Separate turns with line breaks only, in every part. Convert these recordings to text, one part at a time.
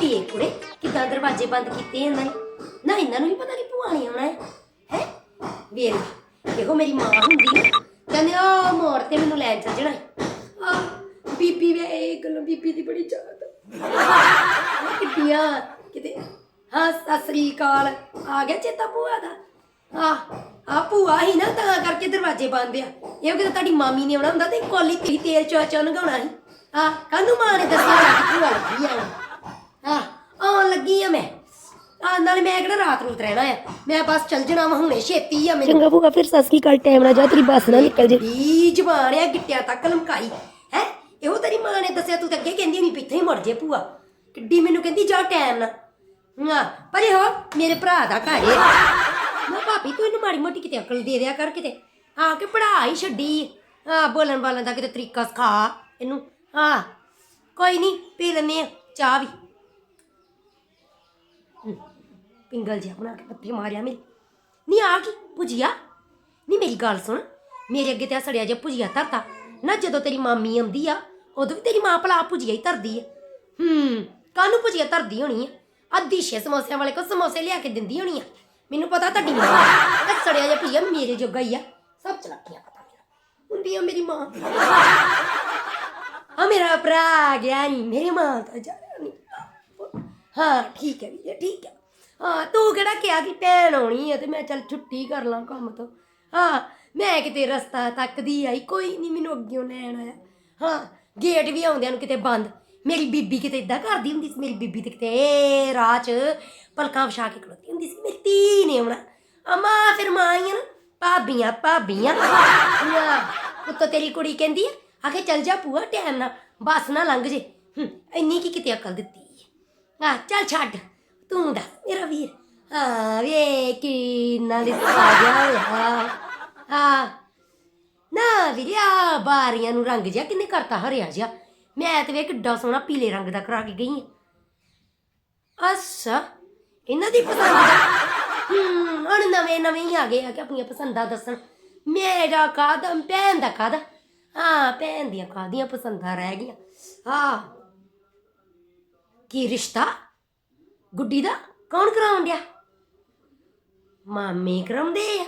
ਵੇ ਕੁੜੇ ਕਿਦਾਂ ਦਰਵਾਜ਼ੇ ਬੰਦ ਕੀਤੇ ਇਹਨਾਂ ਨੇ। ਨਾ ਇਹਨਾਂ ਨੂੰ ਵੀ ਪਤਾ ਨਹੀਂ ਭੂਆ ਨੇ ਆਉਣਾ ਹੈ। ਹੈ? ਵੇਖ, ਦੇਖੋ ਮੇਰੀ ਮਾਂ ਹੁੰਦੀ ਹੈ। ਕਹਿੰਦੇ, ਆ, ਮੋੜ ਤੇ ਮੈਨੂੰ ਲੈਣ ਚੱਲ ਜਣਾ ਆ, ਬੀਬੀ ਵੇ, ਇਹ ਗੱਲੋਂ ਬੀਬੀ ਦੀ ਬੜੀ ਚਾਹਤ ਕਿੱਡੀਆਂ, ਕਿਤੇ, ਹਾਂ, ਸਤਿ ਸ੍ਰੀ ਅਕਾਲ। ਆ ਗਿਆ ਚੇਤਾ ਭੂਆ ਦਾ। ਆ ਆ ਭੂਆ ਹੀ ਨਾ ਤਾਂ ਕਰਕੇ ਦਰਵਾਜ਼ੇ ਬੰਦ ਆ। ਇਹ ਕਿਤੇ ਤੁਹਾਡੀ ਮਾਮੀ ਨੇ ਆਉਣਾ ਹੁੰਦਾ ਤੇ ਕੋਲੀ ਤੇ ਤੇਲ ਚੋ ਚੋ ਲਗਾਉਣਾ ਸੀ। ਆ, ਕਾਹਨੂੰ ਮਾਂ ਨੇ ਦੱਸਿਆ? ਭੂਆ ਲੱਗੀ ਆ ਆ ਆਉਣ ਲੱਗੀ ਆ ਮੈਂ। ਆ ਨਾਲੇ ਮੈਂ ਕਿਹੜਾ ਰਾਤ ਨੂੰ ਰਹਿਣਾ ਆ? ਮੈਂ ਬਸ ਚੱਲ ਜਣਾ ਵਾ ਹੁਣੇ ਛੇਤੀ ਆ ਮੈਨੂੰ।
ਚੰਗਾ ਭੂਆ ਫਿਰ ਸਤਿ ਸ੍ਰੀ ਅਕਾਲ ਟਾਈਮ ਨਾਲ ਜਾ ਤੇਰੀ ਬੱਸ ਨਾ ਨਿਕਲ ਜੇ।
ਬੀ ਜ਼ਬਾਨ ਆ ਗਿੱਟਿਆਂ ਤੱਕ ਲਮਕਾਈ। ਹੈ ਇਹੋ ਤੇਰੀ ਮਾਂ ਨੇ ਦੱਸਿਆ ਤੂੰ ਤਾਂ ਅੱਗੇ ਕਹਿੰਦੀ ਨਹੀਂ ਪਿੱਛੇ ਹੀ ਮੁੜ ਜੇ ਭੂਆ। ਕਿੱਡੀ ਮੈਨੂੰ ਕਹਿੰਦੀ ਜਾ ਟਾਈਮ ਨਾਲ। ਹਾਂ ਪਰ ਇਹ ਹੋ ਮੇਰੇ ਭਰਾ ਦਾ ਘਰ ਹੈ ਮੈਂ ਭਾਬੀ ਤੂੰ ਇਹਨੂੰ ਮਾੜੀ ਮੋਟੀ ਕਿਤੇ ਅਕਲ ਦੇ ਦਿਆ ਕਰ ਕਿਤੇ। ਆ ਕੇ ਪੜਾ ਹੀ ਛੱਡੀ। ਆ ਬੋਲਣ ਬਾਲਣ ਦਾ ਕਿਤੇ ਤਰੀਕਾ ਸਿਖਾ ਇਹਨੂੰ। ਹਾਂ ਕੋਈ ਨਹੀਂ ਪੀ ਲੈਨੇ ਆ ਚਾਹ ਵੀ। ਪਿੰਗਲ ਜਿਹਾ ਬਣਾ ਕੇ ਪੱਤੇ ਮਾਰਿਆ ਮੇਰੀ। ਨਹੀਂ ਆ ਕੀ, ਭੁਜੀਆ? ਨਹੀਂ ਮੇਰੀ ਗੱਲ ਸੁਣ। ਮੇਰੇ ਅੱਗੇ ਤੇ ਆ ਸੜਿਆ ਜਿਹਾ ਭੁਜੀਆ ਧਰਤਾ। ਨਾ ਜਦੋਂ ਤੇਰੀ ਮਾਮੀ ਆਉਂਦੀ ਆ, ਉਦੋਂ ਵੀ ਤੇਰੀ ਮਾਂ ਭਲਾ ਭੁਜੀਆ ਹੀ ਧਰਦੀ ਆ। ਹੂੰ, ਕਾਹਨੂੰ ਭੁਜੀਆ ਧਰਦੀ ਹੋਣੀ ਆ? ਅੱਧੀ ਛੇ ਸਮੋਸਿਆਂ ਵਾਲੇ ਕੋ ਸਮੋਸੇ ਲਿਆ ਕੇ ਦਿੰਦੀ ਹੋਣੀ ਆ। ਮੈਨੂੰ ਪਤਾ ਤੁਹਾਡੀ ਮਾਂ। ਇਹ ਸੜਿਆ ਜਿਹਾ ਭੁਜੀਆ ਮੇਰੇ ਜੋਗਾ ਹੀ ਆ। ਸਭ ਚਲਾਕੀਆਂ ਪਤਾ ਮੇਰਾ। ਹੁੰਦੀ ਆ ਮੇਰੀ ਮਾਂ। ਆ ਮੇਰਾ ਭਰਾ ਗਿਆ ਨਹੀਂ ਮੇਰੀ ਮਾਂ ਤਾਂ ਜਾ ਨਹੀਂ ਹਾਂ, ਠੀਕ ਹੈ ਵੀਰੇ ਠੀਕ ਹੈ। ਹਾਂ, ਤੂੰ ਕਿਹੜਾ ਕਿਹਾ ਕਿ ਭੈਣ ਆਉਣੀ ਹੈ ਤੇ ਮੈਂ ਚੱਲ ਛੁੱਟੀ ਕਰ ਲਾਂ ਕੰਮ ਤੋਂ। ਹਾਂ, ਮੈਂ ਕਿਤੇ ਰਸਤਾ ਤੱਕਦੀ ਆਈ, ਕੋਈ ਨਹੀਂ ਮੈਨੂੰ ਅੱਗਿਓਂ ਲੈਣ ਆਇਆ। ਹਾਂ ਗੇਟ ਵੀ ਆਉਂਦਿਆਂ ਨੂੰ ਕਿਤੇ ਬੰਦ। ਮੇਰੀ ਬੀਬੀ ਕਿਤੇ ਇਦਾਂ ਕਰਦੀ ਹੁੰਦੀ ਸੀ, ਮੇਰੀ ਬੀਬੀ ਤੇ ਕਿਤੇ ਰਾਹ 'ਚ ਪਲਕਾਂ ਵਿਛਾ ਕੇ ਖਲੋਤੀ ਹੁੰਦੀ ਸੀ, ਮੇਰੀ ਧੀ ਨੇ ਆਉਣਾ। ਅਮਾ, ਫਿਰ ਮਾਂ ਆਈਆਂ ਨਾ, ਭਾਬੀਆਂ ਭਾਬੀਆਂ। ਹਾਂ ਉੱਤੋਂ ਤੇਰੀ ਕੁੜੀ ਕਹਿੰਦੀ ਆ, ਆਖੇ ਚੱਲ ਜਾ ਭੂਆ, ਟਾਈਮ ਨਾਲ, ਬੱਸ ਨਾ ਲੰਘ ਜੇ। ਇੰਨੀ ਕੀ ਕਿਤੇ ਅਕਲ ਦਿੱਤੀ? ਆ ਚੱਲ ਛੱਡ। ਤੂੰ ਦੱਸ, ਮੇਰਾ ਵੀਰ। ਹਾਂ ਵੇ ਕੀ ਨਾਲ ਸਾਜਿਆ ਹੋਇਆ। ਹਾਂ ਨਾ ਵੀਰਿਆ ਬਾਰੀਆਂ ਨੂੰ ਰੰਗ ਜਿਆ ਕਿੰਨੇ ਕਰਤਾ, ਹਰਿਆ ਜਿਆ ਮੈਂ ਤੇ ਵੇ ਕਿੱਡਾ ਸੋਹਣਾ ਪੀਲੇ ਰੰਗ ਦਾ ਕਰਾ ਕੇ ਗਈ ਹਾਂ। ਅੱਛਾ, ਇਹਨਾਂ ਦੀ ਪਸੰਦ ਦਾ ਹੂੰ, ਹੁਣ ਨਵੇਂ ਨਵੇਂ ਹੀ ਆ ਗਏ ਆ ਕਿ ਆਪਣੀਆਂ ਪਸੰਦਾਂ ਦੱਸਣ। ਮੇਰਾ ਕਾਦਾ ਭੈਣ ਦਾ ਕਾਦਾ ਹਾਂ, ਭੈਣ ਦੀਆਂ ਕਾਦੀਆਂ ਪਸੰਦਾਂ ਰਹਿ ਗਈਆਂ। ਹਾਂ ਕੀ ਰਿਸ਼ਤਾ? ਗੁੱਡੀ ਦਾ? ਕੌਣ ਕਰਾਉਣ ਡਿਆ? ਮਾਮੇ ਕਰਾਉਂਦੇ ਆ।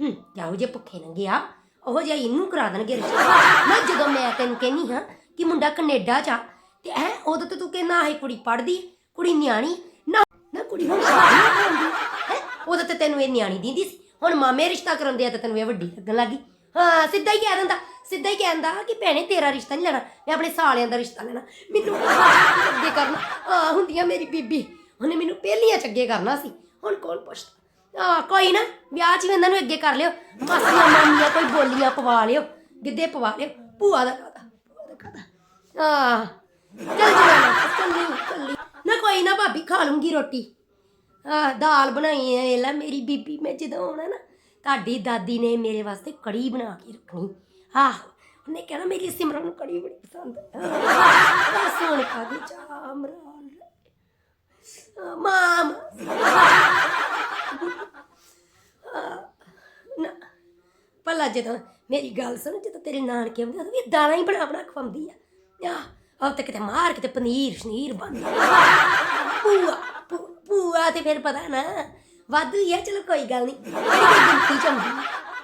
ਹੂੰ, ਜਾਓ ਜੇ ਭੁੱਖੇ ਨੰਗੇ ਆ ਉਹ ਜਿਹਾ ਇਹਨੂੰ ਕਰਾ ਦੇਣਗੇ ਰਿਸ਼ਤਾ। ਨਾ ਜਦੋਂ ਮੈਂ ਤੈਨੂੰ ਕਹਿੰਨੀ ਹਾਂ ਕਿ ਮੁੰਡਾ ਕੈਨੇਡਾ ਚ ਆ, ਤੇ ਐ ਉਦੋਂ ਤੇ ਤੂੰ ਕਹਿੰਦਾ ਹੈ ਕੁੜੀ ਪੜਦੀ ਕੁੜੀ ਨਿਆਣੀ, ਨਾ ਨਾ ਕੁੜੀ ਹੁਣ ਸ਼ਾਦੀ ਹੈ, ਉਦੋਂ ਤੇ ਤੈਨੂੰ ਇਹ ਨਿਆਣੀ ਦਿੰਦੀ ਸੀ। ਹੁਣ ਮਾਮੇ ਰਿਸ਼ਤਾ ਕਰਾਉਂਦੇ ਆ ਤੇ ਤੈਨੂੰ ਇਹ ਵੱਡੀ ਲੱਗਣ ਲੱਗੀ ਹਾਂ, ਸਿੱਧਾ ਹੀ ਕਹਿ ਦਿੰਦਾ ਸਿੱਧਾ ਹੀ ਕਹਿੰਦਾ ਕਿ ਭੈਣੇ ਤੇਰਾ ਰਿਸ਼ਤਾ ਨਹੀਂ ਲੈਣਾ, ਮੈਂ ਆਪਣੇ ਸਾਲਿਆਂ ਦਾ ਰਿਸ਼ਤਾ ਲੈਣਾ। ਮੈਨੂੰ ਅੱਗੇ ਕਰਨਾ ਆ ਹੁੰਦੀਆਂ ਮੇਰੀ ਬੀਬੀ, ਉਹਨੇ ਮੈਨੂੰ ਪਹਿਲੀਆਂ ਚ ਅੱਗੇ ਕਰਨਾ ਸੀ, ਹੁਣ ਕੌਣ ਪੁੱਛਦਾ? ਆ ਕੋਈ ਨਾ, ਵਿਆਹ 'ਚ ਵੀ ਇਹਨਾਂ ਨੂੰ ਅੱਗੇ ਕਰ ਲਿਓ, ਮਾਸੀਆਂ, ਮਾਮੀਆਂ ਕੋਈ ਬੋਲੀਆਂ ਪਵਾ ਲਿਓ, ਗਿੱਧੇ ਪਵਾ ਲਿਓ, ਭੂਆ ਦਾ ਕਾਦਾ ਭੂਆ ਦਾ ਕਾਦਾ ਆ ਚੱਲ ਜਣਾ ਚੱਲੀ ਚੱਲੀ ਨਾ ਕੋਈ ਨਾ ਭਾਬੀ, ਖਾ ਲੂੰਗੀ ਰੋਟੀ। ਆ ਦਾਲ ਬਣਾਈ ਹੈ ਲੈ ਮੇਰੀ ਬੀਬੀ, ਮੈਂ ਜਦੋਂ ਆਉਣਾ ਨਾ, ਤੁਹਾਡੀ ਦਾਦੀ ਨੇ ਮੇਰੇ ਵਾਸਤੇ ਕੜੀ ਬਣਾ ਕੇ ਰੱਖਣੀ। ਆਹੋ ਉਹਨੇ ਕਹਿਣਾ ਮੇਰੀ ਸਿਮਰਨ ਨੂੰ ਕੜੀ ਬੜੀ ਪਸੰਦ ਹੈ ਬਸ ਹੁਣ ਕਾਦੀ ਚਾਹ ਮਾਮ ਨਾ ਭਲਾ ਜਦੋਂ ਮੇਰੀ ਗੱਲ ਸੁਣ ਜਦੋਂ ਤੇਰੇ ਨਾਨਕੇ ਆਉਂਦੇ ਉਦੋਂ ਵੀ ਦਾਲਾਂ ਹੀ ਬਣਾ ਬਣਾ ਖਵਾਉਂਦੀ ਆ ਆ ਆਹ ਤੇ ਕਿਤੇ ਮਾਰ ਕਿਤੇ ਪਨੀਰ ਸ਼ਨੀਰ ਬਣ ਪੂਆ ਭੂ- ਤੇ ਫਿਰ ਪਤਾ ਨਾ ਵਾਧੂ ਹੀ ਆ ਚਲੋ ਕੋਈ ਗੱਲ ਨਹੀਂ ਕਿਹੜੀ ਗਿਣਤੀ ਚ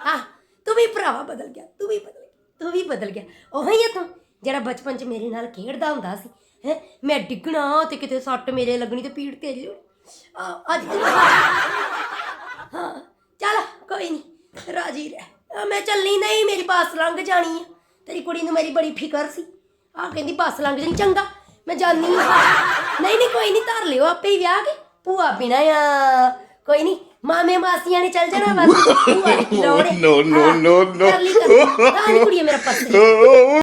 ਆ ਤੂੰ ਵੀ ਭਰਾਵਾ ਬਦਲ ਗਿਆ, ਤੂੰ ਵੀ ਬਦਲ ਗਿਆ, ਤੂੰ ਵੀ ਬਦਲ ਗਿਆ। ਉਹੀ ਆ ਤੂੰ, ਜਿਹੜਾ ਬਚਪਨ ਚ ਮੇਰੇ ਨਾਲ ਖੇਡਦਾ ਹੁੰਦਾ ਸੀ, ਹੈ? ਮੈਂ ਡਿੱਗਣਾ ਤੇ ਕਿਤੇ ਸੱਟ ਮੇਰੇ ਲੱਗਣੀ ਤੇ ਪੀੜ ਤੇਰੀ ਹੋਣੀ। ਅੱਜ ਤੂੰ ਹਾਂ, ਚੱਲ, ਕੋਈ ਨਹੀਂ ਰਾਜੀ ਰਹਿ। ਮੈਂ ਚੱਲਣੀ ਨਹੀਂ, ਮੇਰੀ ਬੱਸ ਲੰਘ ਜਾਣੀ ਆ। ਤੇਰੀ ਕੁੜੀ ਨੂੰ ਮੇਰੀ ਬੜੀ ਫਿਕਰ ਸੀ। ਆ, ਕਹਿੰਦੀ ਬੱਸ ਲੰਘ ਜਾਣੀ, ਚੰਗਾ, ਮੈਂ ਜਾਣੀ ਨਹੀਂ ਨਹੀਂ, ਕੋਈ ਨਹੀਂ ਧਰ ਲਿਓ, ਆਪੇ ਹੀ ਵਿਆਹ ਕੇ। ਭੂਆ ਬਿਨਾ ਆ। ਕੋਈ ਨਹੀਂ ਮਾਮੇ ਮਾਸੀਆਂ ਨੇ ਚੱਲ ਜਾਣਾ ਬਸ ਲੋੜ ਹੈ
No, no,
ਹਾਂ,
no, no.
ਕਰ ਲਈ ਕਰ ਲਈ। ਹਾਂ ਨੀ ਕੁੜੀਏ ਮੇਰਾ ਪੱਤ